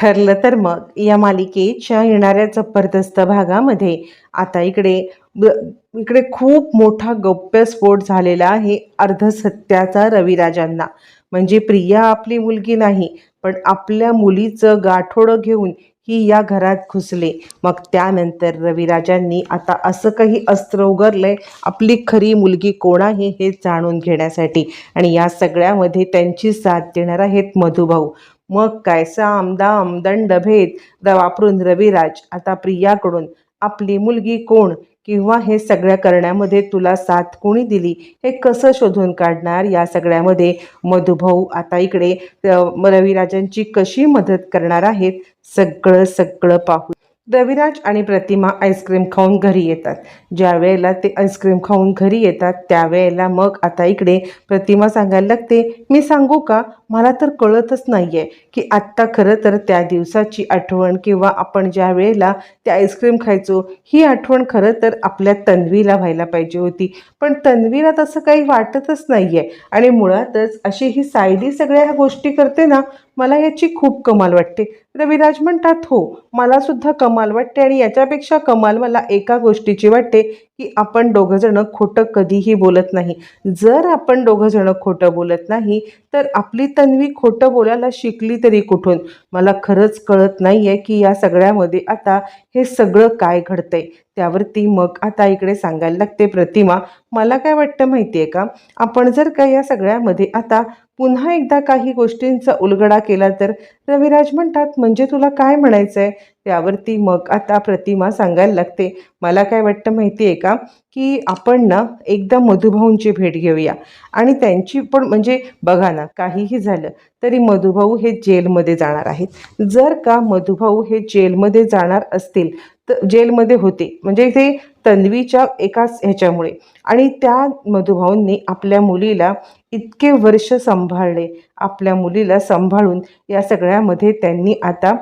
ठरलं तर मग या मालिकेच्या येणाऱ्या जबरदस्त भागामध्ये आता इकडे इकडे खूप मोठा गौप्यस्फोट झालेला आहे अर्धसत्याचा रविराजांना. म्हणजे प्रिया आपली मुलगी नाही पण आपल्या मुलीचं गाठोडं घेऊन ही या घरात घुसले. मग त्यानंतर रविराजांनी आता असं काही अस्त्र उगरलंय आपली खरी मुलगी कोण आहे हे जाणून घेण्यासाठी. आणि या सगळ्यामध्ये त्यांची साथ देणार आहेत मधुभाऊ. मग काय? साम दाम दंडभेद भेद वापरून रविराज आता प्रियाकडून. आपली मुलगी कोण? किंवा हे सगळ्या करण्यामध्ये तुला साथ कोणी दिली? हे कसं शोधून काढणार या सगळ्यामध्ये? मधुभाऊ आता इकडे रविराजांची कशी मदत करणार आहेत? सगळं सगळं पाहू. रविराज आणि प्रतिमा आईस्क्रीम खाऊन घरी येतात. ज्या वेळेला ते आईस्क्रीम खाऊन घरी येतात त्यावेळेला मग आता इकडे प्रतिमा सांगायला लागते मी सांगू का? मला तर कळतच नाही आहे की आत्ता खरं तर त्या दिवसाची आठवण किंवा आपण ज्या वेळेला ते आईस्क्रीम खायचो ही आठवण खरं तर आपल्या तन्वीला व्हायला पाहिजे होती. पण तन्वीला तसं काही वाटतच नाही आहे आणि मुळातच अशी ही सायली सगळ्या ह्या गोष्टी करते ना मला याची खूप कमाल वाटते. रविराज म्हणतात हो मलासुद्धा कमाल वाटते आणि याच्यापेक्षा कमाल मला एका गोष्टीची वाटते की आपण दोघंजणं खोटं कधीही बोलत नाही. जर आपण दोघंजणं खोटं बोलत नाही तर आपली तन्वी खोटं बोलायला शिकली तरी कुठून? मला खरंच कळत नाही आहे की या सगळ्यामध्ये आता हे सगळं काय घडतंय. त्यावरती मग आता इकडे सांगायला लागते प्रतिमा. मला काय वाटतं माहिती आहे का? आपण जर का या सगळ्यामध्ये आता पुन्हा एकदा काही गोष्टींचा उलगडा केला तर रविराज म्हणतात म्हणजे तुला काय म्हणायचं आहे त्यावरती मग आता प्रतिमा सांगायला लागते. मला काय वाटतं माहिती आहे का की आपण ना एकदा मधुभाऊंची भेट घेऊया. आणि त्यांची पण म्हणजे बघा ना काहीही झालं तरी मधुभाऊ हे जेलमध्ये जाणार आहेत. जर का मधुभाऊ हे जेलमध्ये जाणार असतील तर जेलमध्ये होते. म्हणजे ते तन्वीच्या एकाच ह्याच्यामुळे. आणि त्या मधुभाऊंनी आपल्या मुलीला इतके वर्ष सांभाळले आपल्या मुलीला सांभाळून या सगळ्यामध्ये त्यांनी आता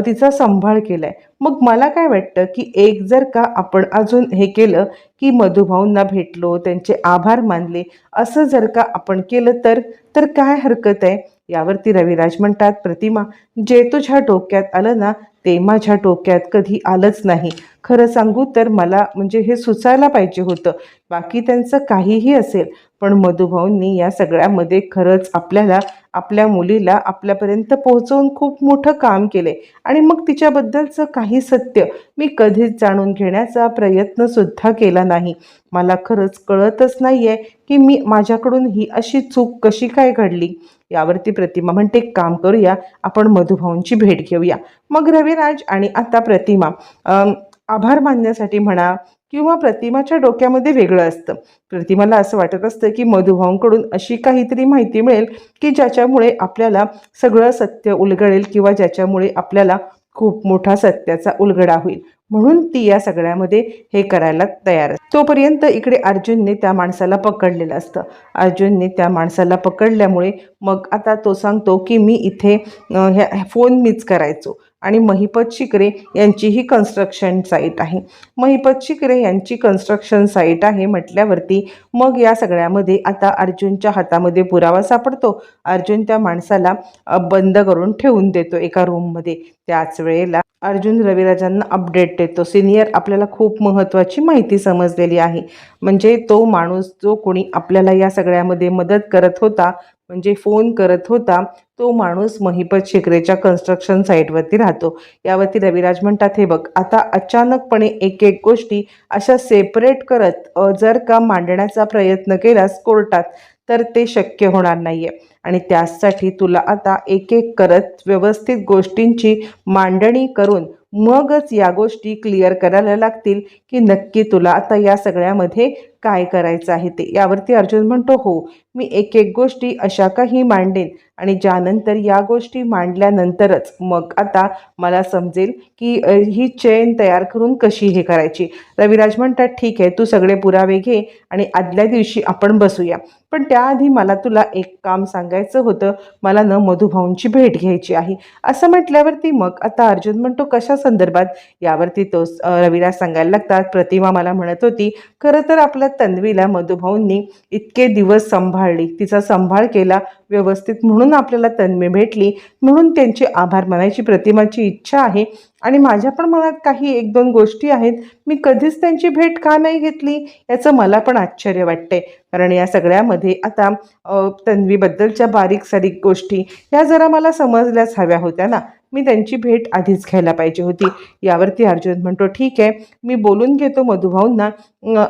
तिचा सांभाळ केला आहे मग मला काय वाटतं की एक जर का आपण अजून हे केलं की मधुभाऊंना भेटलो त्यांचे आभार मानले असं जर का आपण केलं तर तर काय हरकत आहे? यावरती रविराज म्हणतात प्रतिमा जे तुझ्या डोक्यात आलं ना ते माझ्या डोक्यात कधी आलंच नाही. खरं सांगू तर मला म्हणजे हे सुचायला पाहिजे होतं. बाकी त्यांचं काहीही असेल पण मधुभाऊंनी या सगळ्यामध्ये खरंच आपल्याला आपल्या मुलीला आपल्यापर्यंत पोहोचवून खूप मोठं काम केले आणि मग तिच्याबद्दलचं काही सत्य मी कधीच जाणून घेण्याचा प्रयत्नसुद्धा केला नाही. मला खरंच कळतच नाही आहे की मी माझ्याकडून ही अशी चूक कशी काय घडली? यावरती प्रतिमा म्हणते एक काम करूया आपण मधुभाऊंची भेट घेऊया. मग रविराज आणि आता प्रतिमा आभार मानण्यासाठी म्हणा किंवा प्रतिमाच्या डोक्यामध्ये वेगळं असतं. प्रतिमाला असं वाटत असतं की मधुभाऊंकडून अशी काहीतरी माहिती मिळेल की ज्याच्यामुळे आपल्याला सगळं सत्य उलगडेल किंवा ज्याच्यामुळे आपल्याला खूप मोठा सत्याचा उलगडा होईल. म्हणून ती या सगळ्यामध्ये हे करायला तयार असते. तोपर्यंत इकडे अर्जुनने त्या माणसाला पकडलेलं असतं. अर्जुनने त्या माणसाला पकडल्यामुळे मग आता तो सांगतो की मी इथे ह्या फोन मीच करायचो. आणि महिपत शिकरे यांची ही कन्स्ट्रक्शन साईट आहे. महिपत शिकरे यांची कन्स्ट्रक्शन साईट आहे म्हटल्यावरती मग या सगळ्यामध्ये आता अर्जुनच्या हातामध्ये पुरावा सापडतो. अर्जुन त्या माणसाला बंद करून ठेवून देतो एका रूममध्ये त्याच वेळेला अर्जुन रविराजांना अपडेट देतो. सिनियर आपल्याला खूप महत्त्वाची माहिती समजलेली आहे. म्हणजे तो माणूस जो कोणी आपल्याला या सगळ्यामध्ये मदत करत होता म्हणजे फोन करत होता तो माणूस महिपत शेकरेच्या कन्स्ट्रक्शन साईटवरती राहतो. यावरती रविराज म्हणतात हे बघ आता अचानकपणे एक एक गोष्टी अशा सेपरेट करत जर का मांडण्याचा प्रयत्न केलास कोर्टात तर ते शक्य होणार नाही आहे आणि त्यासाठी तुला आता एक एक करत व्यवस्थित गोष्टींची मांडणी करून मगच या गोष्टी क्लिअर करायला लागतील की नक्की तुला आता या सगळ्यामध्ये काय करायचं आहे ते. यावरती अर्जुन म्हणतो हो मी एक एक गोष्टी अशा काही मांडेन आणि ज्यानंतर या गोष्टी मांडल्यानंतरच मग आता मला समजेल की ही चेन तयार करून कशी हे करायची. रविराज म्हणतात ठीक आहे तू सगळे पुरावे घे आणि आदल्या दिवशी आपण बसूया. पण त्याआधी मला तुला एक काम सांगायचं होतं. मला न मधुभाऊंची भेट घ्यायची आहे. असं म्हटल्यावरती मग आता अर्जुन म्हणतो कशा संदर्भात? यावरती तो रविराज सांगायला लागतात. प्रतिमा मला म्हणत होती खरं तर आपल्या तन्वीला मधुभाऊंनी इतके दिवस सांभाळ सांभाळली. तिचा सांभाळ केला व्यवस्थित म्हणून आपल्याला तन्मे भेटली. म्हणून त्यांची आभार मानायची प्रतिमाची इच्छा आहे. आणि माझ्या पण मनात काही एक दोन गोष्टी आहेत. मी कधीच त्यांची भेट का नाही घेतली याचं मला पण आश्चर्य वाटते कारण या सगळ्यामध्ये आता तन्वीबद्दलच्या बारीक सारीक गोष्टी ह्या जरा मला समजल्याच हव्या होत्या ना. मी त्यांची भेट आधीच घ्यायला पाहिजे होती. यावरती अर्जुन म्हणतो ठीक आहे मी बोलून घेतो मधुभाऊंना.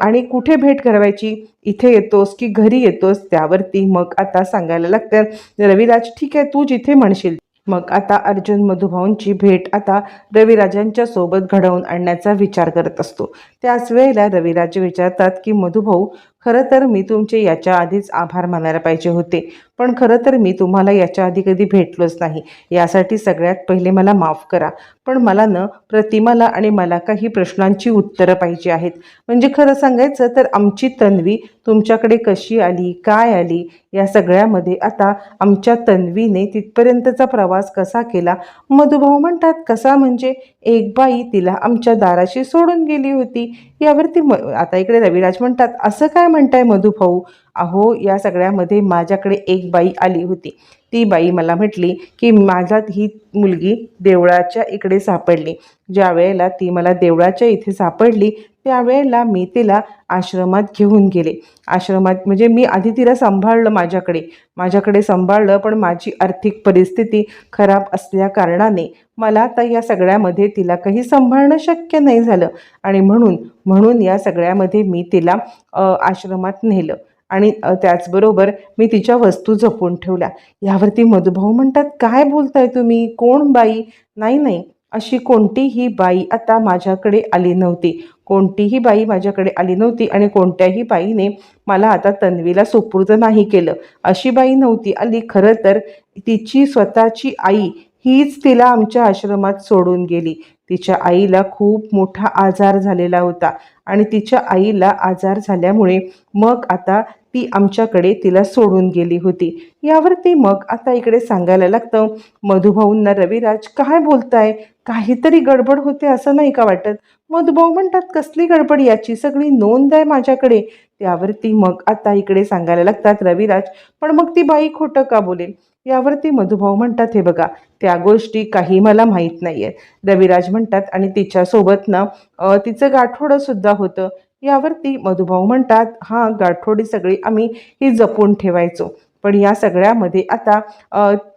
आणि कुठे भेट करावायची इथे येतोस की घरी येतोस? त्यावरती मग आता सांगायला लागतं. रविराज ठीक आहे तू जिथे म्हणशील. मग आता अर्जुन मधुभाऊंची भेट आता रविराजांच्या सोबत घडवून आणण्याचा विचार करत असतो. त्याच वेळेला रविराज विचारतात की मधुभाऊ खरं तर मी तुमचे याच्या आधीच आभार मानायला पाहिजे होते. पण खरं तर मी तुम्हाला याच्या आधी कधी भेटलोच नाही. यासाठी सगळ्यात पहिले मला माफ करा. पण मला न प्रतिमाला आणि मला काही प्रश्नांची उत्तरं पाहिजे आहेत. म्हणजे खरं सांगायचं तर आमची तन्वी तुमच्याकडे कशी आली काय आली या सगळ्यामध्ये आता आमच्या तन्वीने तिथपर्यंतचा प्रवास कसा केला? मधुभाऊ म्हणतात कसा म्हणजे? एक बाई तिला आमच्या दाराशी सोडून गेली होती. यावरती म आता इकडे रविराज म्हणतात असं काय म्हणताय मधुभाऊ? अहो या सगळ्यामध्ये माझ्याकडे एक बाई आली होती. ती बाई मला म्हटली की माझ्यात ही मुलगी देवळाच्या इकडे सापडली. ज्या वेळेला ती मला देवळाच्या इथे सापडली त्यावेळेला मी तिला आश्रमात घेऊन गेले. आश्रमात म्हणजे मी आधी तिला सांभाळलं माझ्याकडे. माझ्याकडे सांभाळलं पण माझी आर्थिक परिस्थिती खराब असल्या कारणाने मला आता या सगळ्यामध्ये तिला काही सांभाळणं शक्य नाही झालं. आणि म्हणून म्हणून या सगळ्यामध्ये मी तिला आश्रमात नेलं. आणि त्याचबरोबर मी तिच्या वस्तू जपून ठेवल्या. यावरती मधुभाऊ म्हणतात काय बोलताय तुम्ही? कोण बाई? नाही नाही. अशी कोणतीही बाई आता माझ्याकडे आली नव्हती. कोणतीही बाई माझ्याकडे आली नव्हती आणि कोणत्याही बाईने मला आता तन्वीला सुपूर्द नाही केलं. अशी बाई नव्हती आली खरं तर तिची स्वतःची आई हीच तिला आमच्या आश्रमात सोडून गेली. तिच्या आईला खूप मोठा आजार झालेला होता आणि तिच्या आईला आजार झाल्यामुळे मग आता ती आमच्याकडे तिला सोडून गेली होती. यावरती मग आता इकडे सांगायला लागतं मधुभाऊंना रविराज काय बोलताय? काहीतरी गडबड होते असं नाही का वाटत? मधुभाऊ म्हणतात कसली गडबड याची? सगळी नोंद आहे माझ्याकडे. त्यावरती मग आता इकडे सांगायला लागतात रविराज पण मग ती बाई खोटं का बोलेल? यावरती मधुभाऊ म्हणतात हे बघा त्या गोष्टी काही मला माहीत नाही आहेत रविराज म्हणतात आणि तिच्यासोबत ना तिचं गाठोडंसुद्धा होतं. यावरती मधुभाऊ म्हणतात हा गाठोडी सगळी आम्ही ही जपून ठेवायचो. पण या सगळ्यामध्ये आता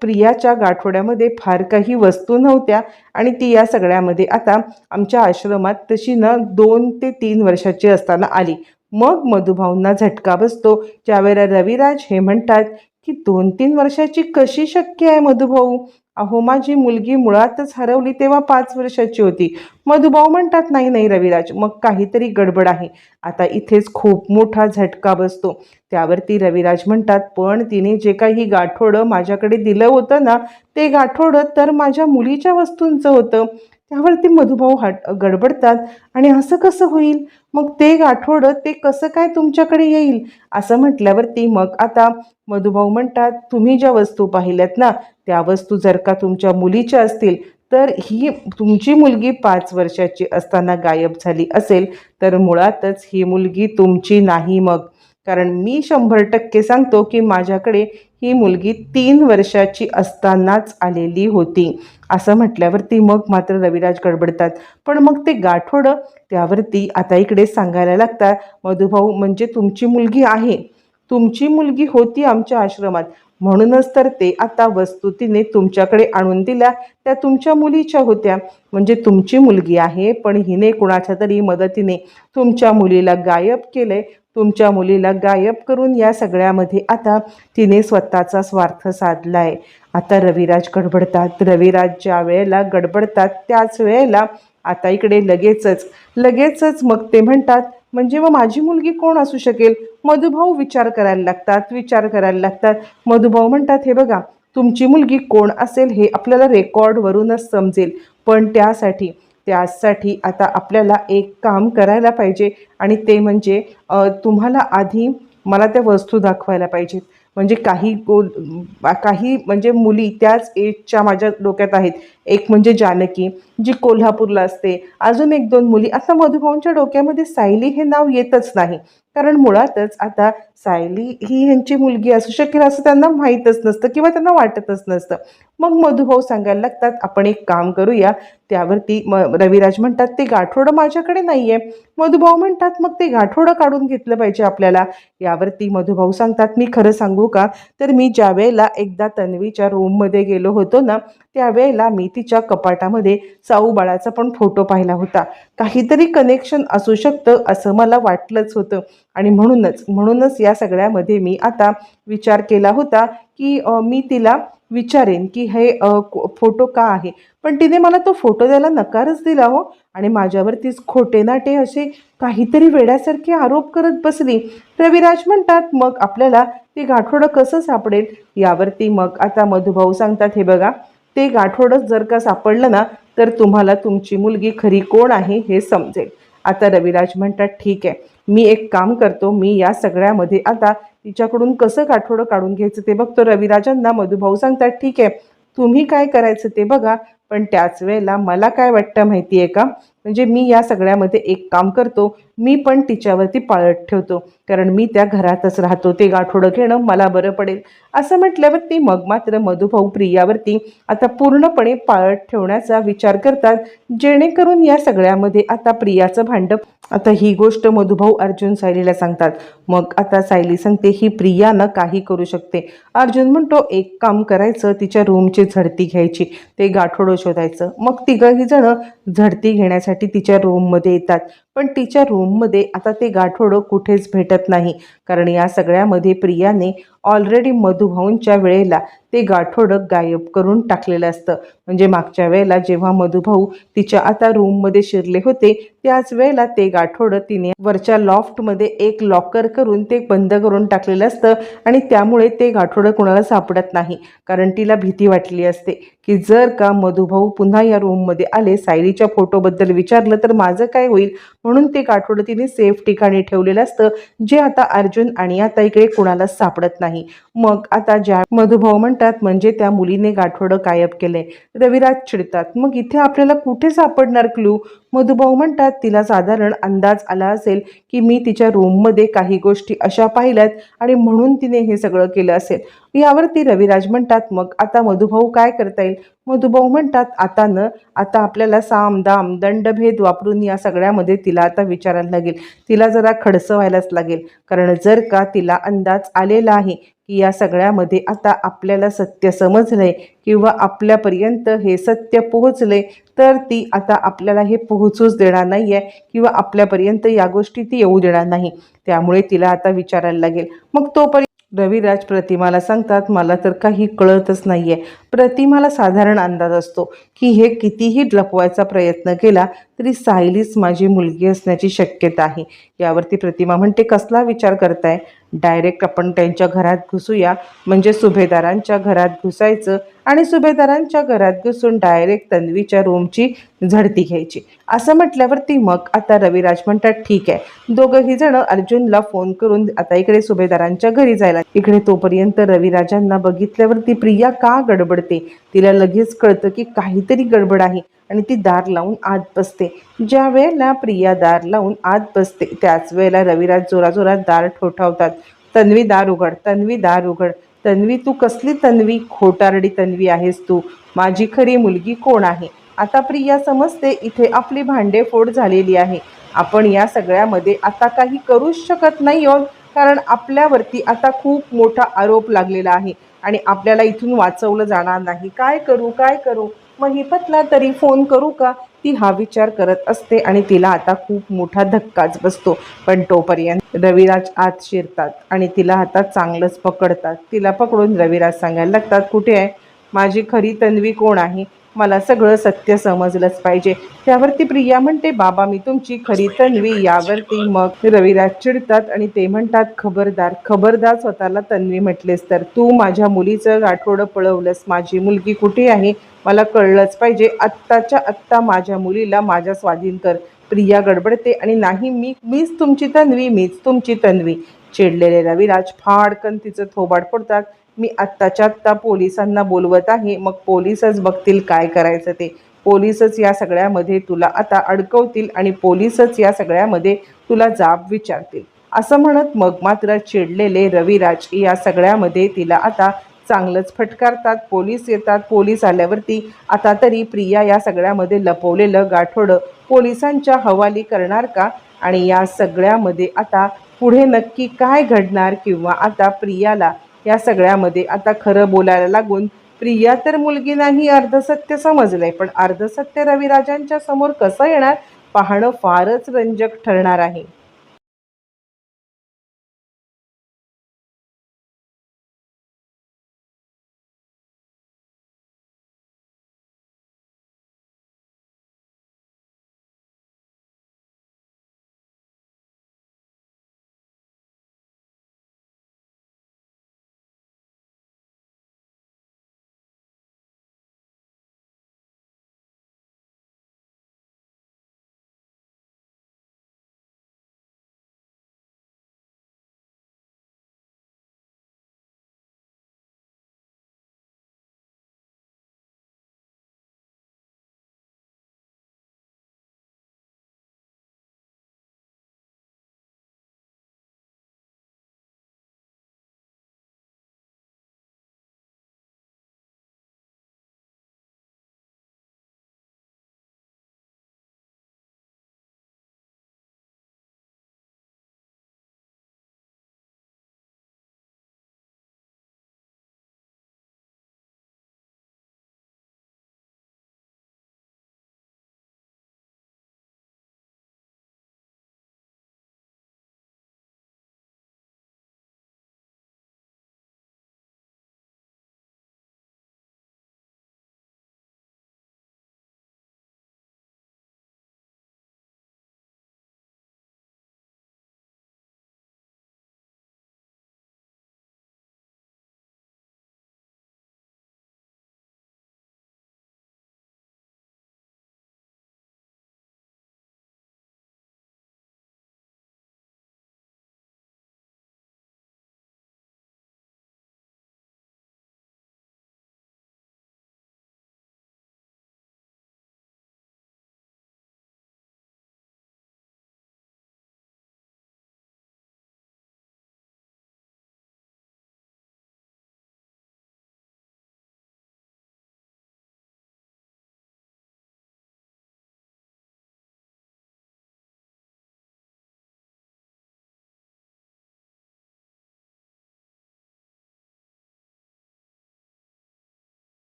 प्रियाच्या गाठोड्यामध्ये फार काही वस्तू नव्हत्या आणि ती या सगळ्यामध्ये आता आमच्या आश्रमात तशी ना दोन ते तीन वर्षाची असताना आली. मग मधुभाऊंना झटका बसतो. ज्यावेळेला रविराज हे म्हणतात की दोन तीन वर्षाची कशी शक्य आहे मधुभाऊ? अहो माझी मुलगी मुळातच हरवली तेव्हा पाच वर्षाची होती. मधुभाऊ म्हणतात नाही नाही रविराज मग काहीतरी गडबड आहे. आता इथेच खूप मोठा झटका बसतो. त्यावरती रविराज म्हणतात पण तिने जे काही गाठोडं माझ्याकडे दिलं होतं ना ते गाठोडं तर माझ्या मुलीच्या वस्तूंचं होतं. त्यावरती मधुभाऊ हट गडबडतात आणि असं कसं होईल? मग ते गाठोडं ते कसं काय तुमच्याकडे येईल? असं म्हटल्यावरती मग आता मधुभाऊ म्हणतात तुम्ही ज्या वस्तू पाहिल्यात ना त्या वस्तू जर का तुमच्या मुलीच्या असतील तर ही तुमची मुलगी पाच वर्षाची असताना गायब झाली असेल तर मुळातच ही मुलगी तुमची नाही मग. कारण मी शंभर टक्के सांगतो की माझ्याकडे ही मुलगी तीन वर्षाची असतानाच आलेली होती. असं म्हटल्यावरती मग मात्र रविराज गडबडतात. पण मग ते गाठोडं त्यावरती आता इकडे सांगायला लागतात मधुभाऊ म्हणजे तुमची मुलगी आहे. तुमची मुलगी होती आमच्या आश्रमात. म्हणूनच तर ते आता वस्तू तिने तुमच्याकडे आणून दिल्या. त्या तुमच्या मुलीच्या होत्या. म्हणजे तुमची मुलगी आहे पण हिने कुणाच्या तरी मदतीने तुमच्या मुलीला गायब केलंय. तुमच्या मुलीला गायब करून या सगळ्यामध्ये आता तिने स्वतःचा स्वार्थ साधला आहे आता रविराज गडबडतात. रविराज ज्या वेळेला गडबडतात त्याच वेळेला आता इकडे लगेचच लगेचच मग ते म्हणतात म्हणजे मग माझी मुलगी कोण असू शकेल? मधुभाऊ विचार करायला लागतात विचार करायला लागतात. मधुभाऊ म्हणतात हे बघा तुमची मुलगी कोण असेल हे आपल्याला रेकॉर्डवरूनच समजेल. पण त्यासाठी त्यासाठी आता आपल्याला एक काम करायला पाहिजे आणि ते म्हणजे तुम्हाला आधी मला त्या वस्तू दाखवायला पाहिजेत. म्हणजे काही गोल काही म्हणजे मुली त्याच एजच्या माझ्या डोक्यात आहेत. एक म्हणजे जानकी जी कोल्हापूरला असते. अजून एक दोन मुली. आता मधुभाऊंच्या डोक्यामध्ये सायली हे नाव येतच नाही. कारण मुळातच आता सायली ही ह्यांची मुलगी असू शकेल असं त्यांना माहीतच नसतं किंवा त्यांना वाटतच नसतं. मग मधुभाऊ सांगायला लागतात आपण एक काम करूया. त्यावरती म रविराज म्हणतात ते गाठोडं माझ्याकडे नाही आहे मधुभाऊ म्हणतात मग ते गाठोडं काढून घेतलं पाहिजे आपल्याला. यावरती मधुभाऊ सांगतात मी खरं सांगू का? तर मी ज्या वेळेला एकदा तन्वीच्या रूममध्ये गेलो होतो ना त्यावेळेला मी तिच्या कपाटामध्ये साऊ बाळाचा पण फोटो पाहिला होता. काहीतरी कनेक्शन असू शकतं असं मला वाटलंच होतं. आणि म्हणूनच म्हणूनच या सगळ्यामध्ये मी आता विचार केला होता की मी तिला विचारेन की हे को- फोटो का आहे? पण तिने मला तो फोटो द्यायला नकारच दिला हो. आणि माझ्यावरतीच खोटे नाटे असे काहीतरी वेड्यासारखे आरोप करत बसली. रविराज म्हणतात मग आपल्याला ते गाठोडं कसं सापडेल? यावरती मग आता मधुभाऊ सांगतात हे बघा ते गाठोडच जर का सापडलं ना तर तुम्हाला तुमची मुलगी खरी कोण आहे हे समजेल. आता रविराज म्हणतात ठीक आहे मी एक काम करतो मी या सगळ्यामध्ये आता तिच्याकडून कसं गाठोडं काढून घ्यायचं ते बघतो. रविराजांना मधुभाऊ सांगतात ठीक आहे तुम्ही काय करायचं ते बघा पण त्याच वेळेला मला काय वाटतं माहिती आहे का म्हणजे मी या सगळ्यामध्ये एक काम करतो मी पण तिच्यावरती पाळत ठेवतो कारण मी त्या घरातच राहतो ते गाठोडं घेणं मला बरं पडेल. असं म्हटल्यावरती मग मात्र मधुभाऊ प्रियावरती आता पूर्णपणे पाळत ठेवण्याचा विचार करतात जेणेकरून या सगळ्यामध्ये आता प्रियाचं भांडं आता ही गोष्ट मधुभाऊ अर्जुन सायलीला सांगतात. मग आता सायली सांगते ही प्रिया काही करू शकते. अर्जुन म्हणतो एक काम करायचं तिच्या रूमची झडती घ्यायची ते गाठोडं शोधायचं. मग तिघही जण झडती घेण्यासाठी तिच्या रूममध्ये येतात. पण तिच्या रूममध्ये आता ते गाठोडं कुठेच भेटत नाही. कारण या सगळ्यामध्ये प्रियाने ऑलरेडी मधुभाऊंच्या वेळेला ते गाठोडं गायब करून टाकलेलं असतं. म्हणजे मागच्या वेळेला जेव्हा मधुभाऊ तिच्या आता रूममध्ये शिरले होते त्याच वेळेला ते गाठोडं तिने वरच्या लॉफ्टमध्ये एक लॉकर करून ते बंद करून टाकलेलं असतं आणि त्यामुळे ते गाठोडं कोणाला सापडत नाही. कारण तिला भीती वाटली असते की जर का मधुभाऊ पुन्हा या रूममध्ये आले सायलीच्या फोटोबद्दल विचारलं तर माझं काय होईल? म्हणून ते गाठोडं तिने सेफ ठिकाणी ठेवलेलं असतं जे आता अर्जुन आणि आता इकडे कुणालाच सापडत नाही. मग आता ज्या मधुभाऊ म्हणतात म्हणजे त्या मुलीने गाठोडं गायब केलंय. रविराज चिडतात मग इथे आपल्याला कुठे सापडणार क्लू मधुभाऊ म्हणतात तिला साधारण अंदाज आला असेल की मी तिच्या रूममध्ये काही गोष्टी अशा पाहिल्यात आणि म्हणून तिने हे सगळं केलं असेल. यावरती रविराज म्हणतात मग आता मधुभाऊ काय करता येईल? मधुभाऊ म्हणतात आता न आता आपल्याला साम दाम दंडभेद वापरून या सगळ्यामध्ये तिला आता विचारायला लागेल. तिला जरा खडसं व्हायलाच लागेल. कारण जर का तिला अंदाज आलेला आहे की या सगळ्यामध्ये आता आपल्याला सत्य समजलंय किंवा आपल्यापर्यंत हे सत्य पोहोचले तर ती आता आपल्याला हे पोहोचूच देणार नाही आहे किंवा आपल्यापर्यंत या गोष्टी ती येऊ देणार नाही. त्यामुळे तिला आता विचारायला लागेल. मग तोपर्यंत रविराज प्रतिमाला सांगतात मला तर काही कळतच नाही आहे प्रतिमाला साधारण अंदाज असतो की हे कितीही लपवायचा प्रयत्न केला तरी सायलीच माझी मुलगी असण्याची शक्यता आहे. यावरती प्रतिमा म्हणते कसला विचार करताय? डायरेक्ट आपण त्यांच्या घरात घुसूया. म्हणजे सुभेदारांच्या घरात घुसायचं आणि सुभेदारांच्या घरात घुसून डायरेक्ट तन्वीच्या रूमची झडती घ्यायची. असं म्हटल्यावरती मग आता रविराज म्हणतात ठीक आहे. दोघंही जण अर्जुनला फोन करून आता इकडे सुभेदारांच्या घरी जायला. इकडे तोपर्यंत रविराजांना बघितल्यावरती प्रिया का गडबडते? तिला लगेच कळतं की काहीतरी गडबड आहे. आणि ती दार लावून आत बसते. ज्या वेळेला प्रिया दार लावून आत बसते त्याच वेळेला रविराज जोराजोरात दार ठोठावतात. तन्वी दार उघड तन्वी दार उघड. तन्वी तू कसली तन्वी? खोटारडी तन्वी आहेस तू. माझी खरी मुलगी कोण आहे? आता प्रिया समजते इथे आपली भांडेफोड झालेली आहे. आपण या सगळ्यामध्ये आता काही करूच शकत नाही आहोत कारण आपल्यावरती आता खूप मोठा आरोप लागलेला आहे. आणि आपल्याला इथून वाचवलं जाणार नाही. काय करू काय करू? महिपतला तरी फोन करू का? ती हा विचार करत असते आणि तिला आता खूप मोठा धक्काच बसतो. पण तोपर्यंत रविराज आत शिरतात आणि तिला आता चांगलंच पकडतात. तिला पकडून रविराज सांगायला लागतात कुठे आहे? माझी खरी तन्वी कोण आहे? मला सगळं सत्य समजलंच पाहिजे. त्यावरती प्रिया म्हणते बाबा मी तुमची खरी तन्वी. यावरती मग रविराज चिडतात आणि ते म्हणतात खबरदार खबरदार स्वतःला तन्वी म्हटलेस तर. तू माझ्या मुलीचं गाठोडं पळवलंस. माझी मुलगी कुठे आहे? मला कळलंच पाहिजे. आत्ताच्या आत्ता माझ्या मुलीला माझ्या स्वाधीन कर. प्रिया गडबडते आणि नाही मी मीच तुमची तन्वी मीच तुमची तन्वी. चिडलेले रविराज फाडकन तिचं थोबाड फोडतात. मी आत्ताच्या आत्ता पोलिसांना बोलवत आहे. मग पोलीसच बघतील काय करायचं ते. पोलीसच या सगळ्यामध्ये तुला आता अडकवतील आणि पोलीसच या सगळ्यामध्ये तुला जाब विचारतील. असं म्हणत मग मात्र चिडलेले रविराज या सगळ्यामध्ये तिला आता चांगलंच फटकारतात. पोलीस येतात. पोलीस आल्यावरती आता तरी प्रिया या सगळ्यामध्ये लपवलेलं गाठोडं पोलिसांच्या हवाली करणार का? आणि या सगळ्यामध्ये आता पुढे नक्की काय घडणार? किंवा आता प्रियाला या सगळ्यामध्ये आता खरं बोलायला लागून प्रिया तर मुलगी नाही अर्धसत्य समजलंय. पण अर्धसत्य रविराजांच्या समोर कसं येणार? पाहणं फारच रंजक ठरणार आहे.